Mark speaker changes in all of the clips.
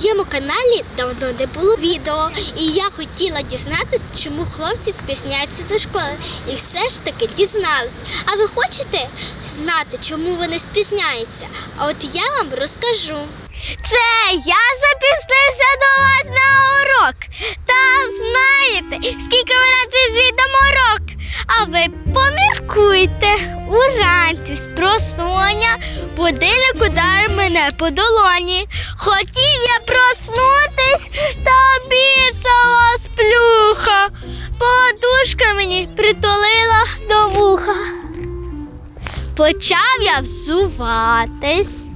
Speaker 1: моєму каналі давно не було відео, і я хотіла дізнатися, чому хлопці спізняються до школи. І все ж таки дізналась. А ви хочете знати, чому вони спізняються? А от я вам розкажу. Це я запізнився до вас на урок. Та знаєте, скільки вранці звідомо урок. А ви поміркуйте. Уранці з просоня будильник удар мене по долоні. Хотів я проснутись, та біцала сплюха. Подушка мені притулила до вуха. Почав я взуватись,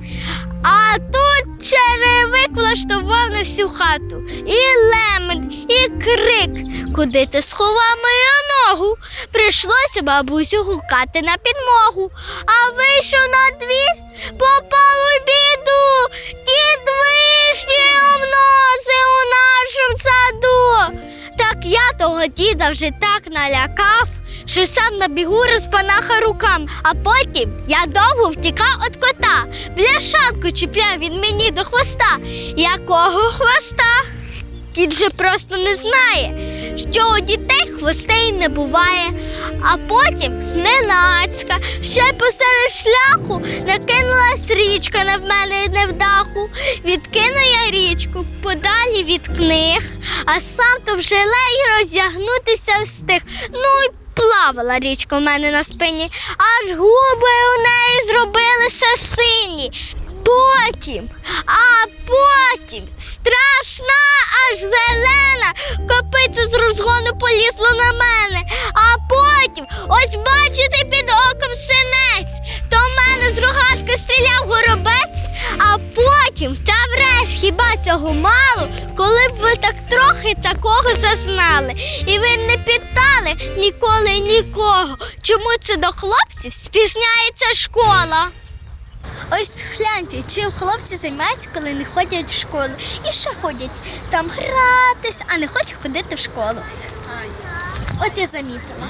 Speaker 1: а тут черевик влаштував на всю хату. І лемент, і крик. Куди ти сховав мою ногу? Прийшлося бабусю гукати на підмогу, а вийшов на двір, попав у біду. Дід вишні обносив у нашому саду. Так я того діда вже так налякав, що сам на бігу розпанаха рукам, а потім я довго втікав від кота. Бляшанку чіпляв він мені до хвоста. Якого хвоста? Кіт же просто не знає, що у дітей хвостей не буває, а потім зненацька, ще й посеред шляху накинулась річка на мене невдаху. Відкину я річку подалі від книг, а сам то вже лей розягнутися встиг. Ну й плавала річка в мене на спині, аж губи у неї зробилися сині. Потім, а потім страшна, аж зелена, копиця з розгону полізла на мене. А потім, ось бачите, під оком синець, то в мене з рогатки стріляв горобець, а потім, та врешті, хіба цього мало, коли б ви так трохи такого зазнали, і ви не питали ніколи нікого, чому це до хлопців спізняється школа. Ось гляньте, чим хлопці займаються, коли не ходять в школу. І ще ходять там гратись, а не хочуть ходити в школу. От я замітила.